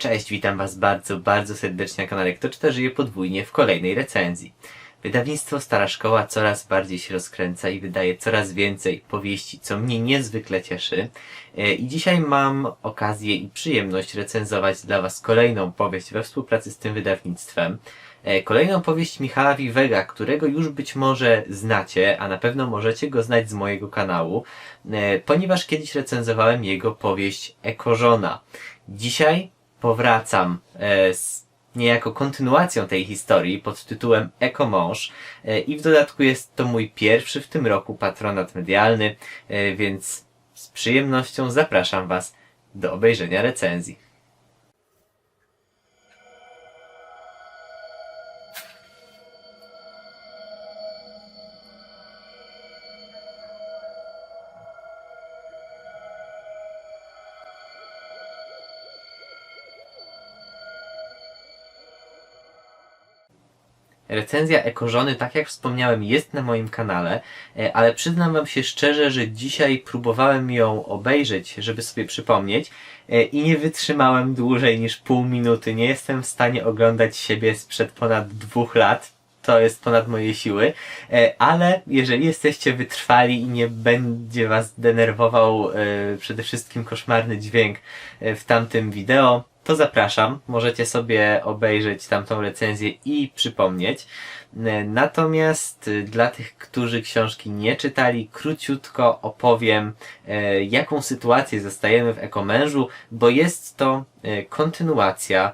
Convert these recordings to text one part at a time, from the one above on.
Cześć, witam Was bardzo, bardzo serdecznie na kanale Kto Czyta Żyje Podwójnie w kolejnej recenzji. Wydawnictwo Stara Szkoła coraz bardziej się rozkręca i wydaje coraz więcej powieści, co mnie niezwykle cieszy. E, I dzisiaj mam okazję i przyjemność recenzować dla Was kolejną powieść we współpracy z tym wydawnictwem. E, Kolejną powieść Michała Wiwega, którego już być może znacie, a na pewno możecie go znać z mojego kanału, e, ponieważ kiedyś recenzowałem jego powieść Ekożona. Dzisiaj powracam e, z niejako kontynuacją tej historii pod tytułem Ekomąż e, i w dodatku jest to mój pierwszy w tym roku patronat medialny, e, więc z przyjemnością zapraszam Was do obejrzenia recenzji. Recenzja Ekożony, tak jak wspomniałem, jest na moim kanale, e, ale przyznam Wam się szczerze, że dzisiaj próbowałem ją obejrzeć, żeby sobie przypomnieć e, i nie wytrzymałem dłużej niż pół minuty. Nie jestem w stanie oglądać siebie sprzed ponad dwóch lat. To jest ponad moje siły, E, ale jeżeli jesteście wytrwali i nie będzie Was denerwował przede wszystkim koszmarny dźwięk w tamtym wideo, to zapraszam. Możecie sobie obejrzeć tamtą recenzję i przypomnieć. E, Natomiast e, dla tych, którzy książki nie czytali, króciutko opowiem, e, jaką sytuację zostajemy w Ekomężu, bo jest to kontynuacja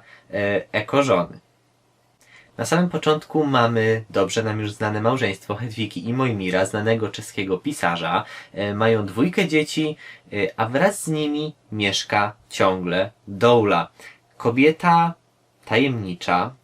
Ekożony. Na samym początku mamy dobrze nam już znane małżeństwo Hedwigi i Mojmira, znanego czeskiego pisarza. E, Mają dwójkę dzieci, e, a wraz z nimi mieszka ciągle Doula. Kobieta tajemnicza,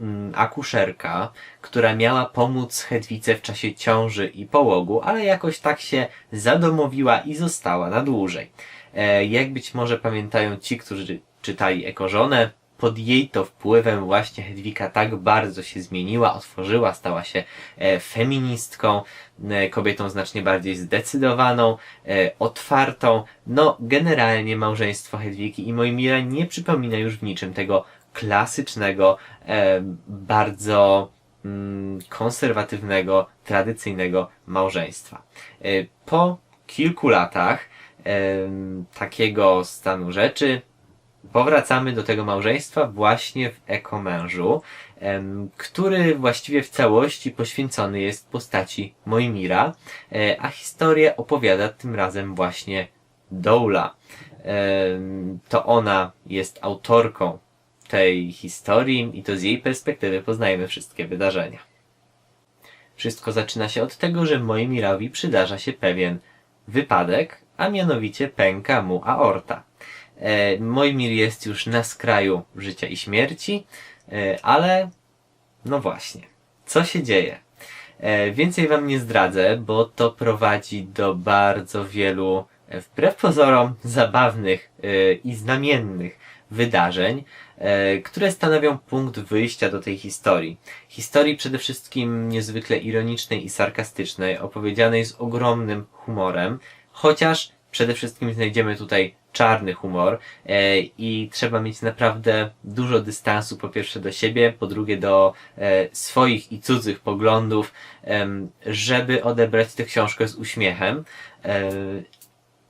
mm, akuszerka, która miała pomóc Hedwice w czasie ciąży i połogu, ale jakoś tak się zadomowiła i została na dłużej. E, Jak być może pamiętają ci, którzy czytali Ekożonę, pod jej to wpływem właśnie Hedwika tak bardzo się zmieniła, otworzyła, stała się e, feministką, e, kobietą znacznie bardziej zdecydowaną, e, otwartą. No, generalnie małżeństwo Hedwigi i Mojmira nie przypomina już w niczym tego klasycznego, bardzo mm, konserwatywnego, tradycyjnego małżeństwa. Po kilku latach takiego stanu rzeczy powracamy do tego małżeństwa właśnie w Ekomężu, który właściwie w całości poświęcony jest postaci Mojmira, e, a historię opowiada tym razem właśnie Doula. To ona jest autorką tej historii i to z jej perspektywy poznajemy wszystkie wydarzenia. Wszystko zaczyna się od tego, że Mojmirowi przydarza się pewien wypadek, a mianowicie pęka mu aorta. E, Mojmir jest już na skraju życia i śmierci, e, ale no właśnie, co się dzieje? E, Więcej wam nie zdradzę, bo to prowadzi do bardzo wielu, wbrew pozorom, zabawnych i znamiennych wydarzeń, które stanowią punkt wyjścia do tej historii. Historii przede wszystkim niezwykle ironicznej i sarkastycznej, opowiedzianej z ogromnym humorem, chociaż przede wszystkim znajdziemy tutaj czarny humor e, i trzeba mieć naprawdę dużo dystansu po pierwsze do siebie, po drugie do e, swoich i cudzych poglądów, żeby odebrać tę książkę z uśmiechem. E,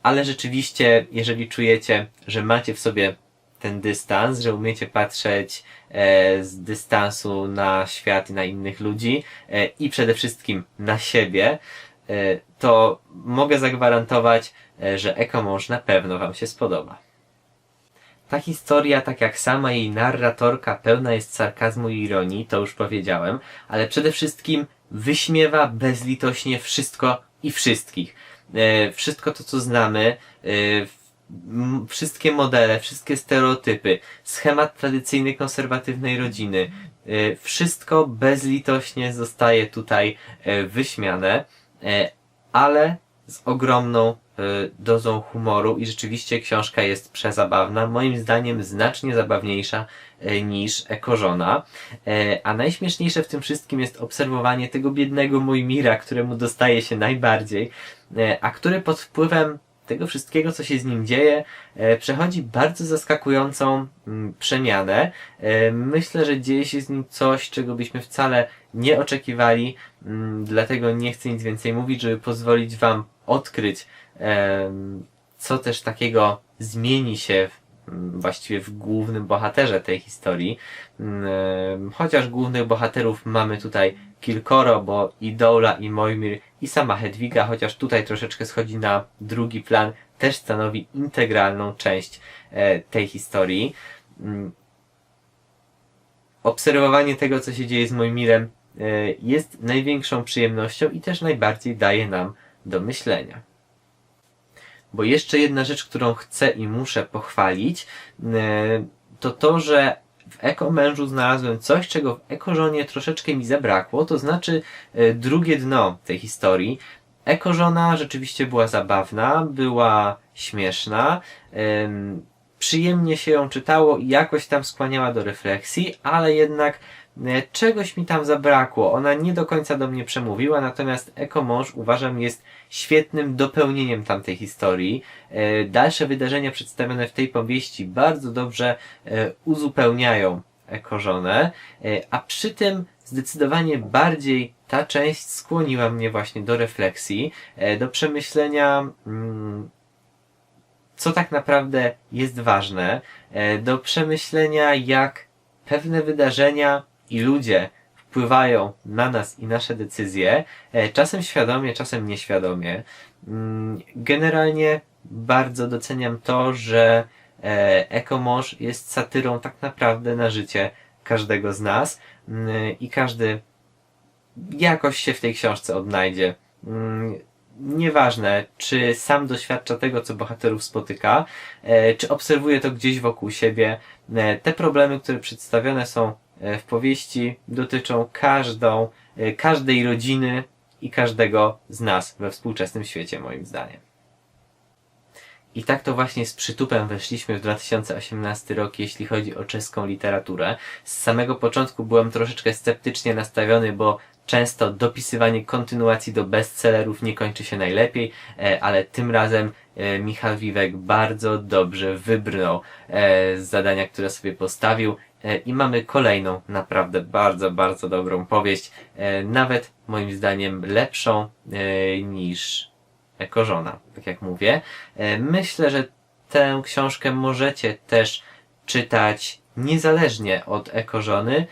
ale rzeczywiście, jeżeli czujecie, że macie w sobie ten dystans, że umiecie patrzeć z dystansu na świat i na innych ludzi i przede wszystkim na siebie, to mogę zagwarantować, e, że Ekomąż na pewno Wam się spodoba. Ta historia, tak jak sama jej narratorka, pełna jest sarkazmu i ironii, to już powiedziałem, ale przede wszystkim wyśmiewa bezlitośnie wszystko i wszystkich. E, wszystko to, co znamy, e, wszystkie modele, wszystkie stereotypy, schemat tradycyjnej, konserwatywnej rodziny, e, wszystko bezlitośnie zostaje tutaj e, wyśmiane, e, ale z ogromną e, dozą humoru i rzeczywiście książka jest przezabawna, moim zdaniem znacznie zabawniejsza e, niż Ekożona. E, A najśmieszniejsze w tym wszystkim jest obserwowanie tego biednego Mojmira, któremu dostaje się najbardziej, e, a który pod wpływem tego wszystkiego, co się z nim dzieje, e, przechodzi bardzo zaskakującą mm, przemianę. E, myślę, że dzieje się z nim coś, czego byśmy wcale nie oczekiwali, mm, dlatego nie chcę nic więcej mówić, żeby pozwolić Wam odkryć, co też takiego zmieni się w, właściwie w głównym bohaterze tej historii. Mm, Chociaż głównych bohaterów mamy tutaj kilkoro, bo i Dola, i Mojmir, i sama Hedwiga, chociaż tutaj troszeczkę schodzi na drugi plan, też stanowi integralną część e, tej historii. Mm, Obserwowanie tego, co się dzieje z Mojmirem, e, jest największą przyjemnością i też najbardziej daje nam do myślenia. Bo jeszcze jedna rzecz, którą chcę i muszę pochwalić, e, to to, że w Eko Mężu znalazłem coś, czego w Eko Żonie troszeczkę mi zabrakło, to znaczy e, drugie dno tej historii. Eko Żona rzeczywiście była zabawna, była śmieszna, przyjemnie się ją czytało i jakoś tam skłaniała do refleksji, ale jednak e, czegoś mi tam zabrakło. Ona nie do końca do mnie przemówiła, natomiast Eko Mąż uważam jest świetnym dopełnieniem tamtej historii. E, Dalsze wydarzenia przedstawione w tej powieści bardzo dobrze e, uzupełniają Ekożonę, e, a przy tym zdecydowanie bardziej ta część skłoniła mnie właśnie do refleksji, do przemyślenia mm, co tak naprawdę jest ważne, e, do przemyślenia, jak pewne wydarzenia i ludzie wpływają na nas i nasze decyzje, e, czasem świadomie, czasem nieświadomie. Mm, Generalnie bardzo doceniam to, że e, Ekomorz jest satyrą tak naprawdę na życie każdego z nas mm, i każdy jakoś się w tej książce odnajdzie. Nieważne, czy sam doświadcza tego, co bohaterów spotyka, e, czy obserwuje to gdzieś wokół siebie. E, Te problemy, które przedstawione są e, w powieści, dotyczą każdą, każdej rodziny i każdego z nas we współczesnym świecie, moim zdaniem. I tak to właśnie z przytupem weszliśmy w 2018 rok, jeśli chodzi o czeską literaturę. Z samego początku byłem troszeczkę sceptycznie nastawiony, bo często dopisywanie kontynuacji do bestsellerów nie kończy się najlepiej, e, ale tym razem e, Michał Wiwek bardzo dobrze wybrnął e, z zadania, które sobie postawił i mamy kolejną naprawdę bardzo, bardzo dobrą powieść, nawet moim zdaniem lepszą niż Ekożona, tak jak mówię. Myślę, że tę książkę możecie też czytać niezależnie od Ekożony.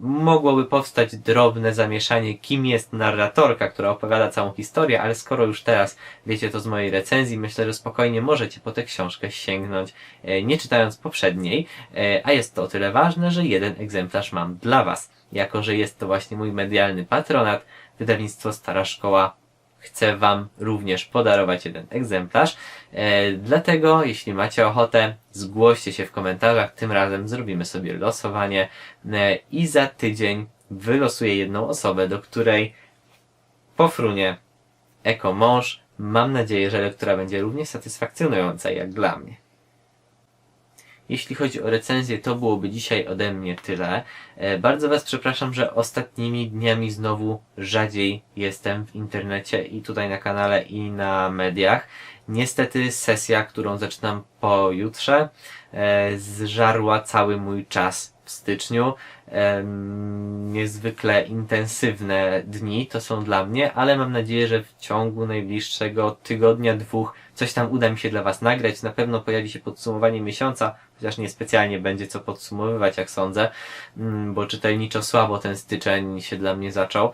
Mogłoby powstać drobne zamieszanie, kim jest narratorka, która opowiada całą historię, ale skoro już teraz wiecie to z mojej recenzji, myślę, że spokojnie możecie po tę książkę sięgnąć, e, nie czytając poprzedniej, e, a jest to o tyle ważne, że jeden egzemplarz mam dla Was. Jako, że jest to właśnie mój medialny patronat, wydawnictwo Stara Szkoła chcę Wam również podarować jeden egzemplarz. E, dlatego, jeśli macie ochotę, zgłoście się w komentarzach. Tym razem zrobimy sobie losowanie e, i za tydzień wylosuję jedną osobę, do której pofrunie Eko Mąż. Mam nadzieję, że lektura będzie równie satysfakcjonująca jak dla mnie. Jeśli chodzi o recenzję, to byłoby dzisiaj ode mnie tyle. E, Bardzo Was przepraszam, że ostatnimi dniami znowu rzadziej jestem w internecie i tutaj na kanale i na mediach. Niestety sesja, którą zaczynam pojutrze, e, zżarła cały mój czas w styczniu. Niezwykle intensywne dni to są dla mnie, ale mam nadzieję, że w ciągu najbliższego tygodnia, dwóch coś tam uda mi się dla Was nagrać. Na pewno pojawi się podsumowanie miesiąca, chociaż niespecjalnie będzie co podsumowywać, jak sądzę, mm, bo czytelniczo słabo ten styczeń się dla mnie zaczął.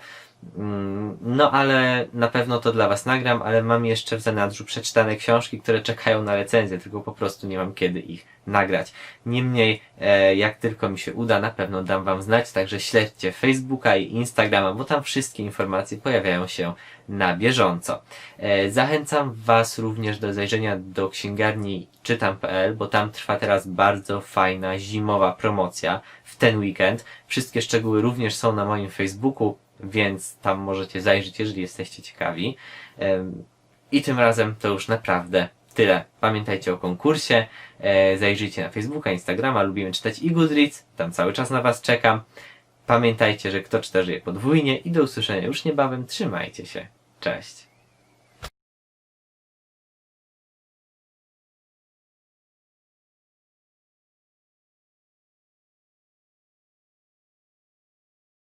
Mm, No ale na pewno to dla Was nagram, ale mam jeszcze w zanadrzu przeczytane książki, które czekają na recenzję, tylko po prostu nie mam kiedy ich nagrać. Niemniej, e, jak tylko mi się uda, na pewno dam Wam znać, także śledźcie Facebooka i Instagrama, bo tam wszystkie informacje pojawiają się na bieżąco. E, Zachęcam Was również do zajrzenia do księgarni czytam.pl, bo tam trwa teraz bardzo fajna zimowa promocja w ten weekend. Wszystkie szczegóły również są na moim Facebooku, więc tam możecie zajrzeć, jeżeli jesteście ciekawi. I tym razem to już naprawdę tyle. Pamiętajcie o konkursie, e, zajrzyjcie na Facebooka, Instagrama, lubimy czytać i Goodreads, tam cały czas na Was czekam. Pamiętajcie, że kto czyta żyje podwójnie i do usłyszenia już niebawem. Trzymajcie się. Cześć.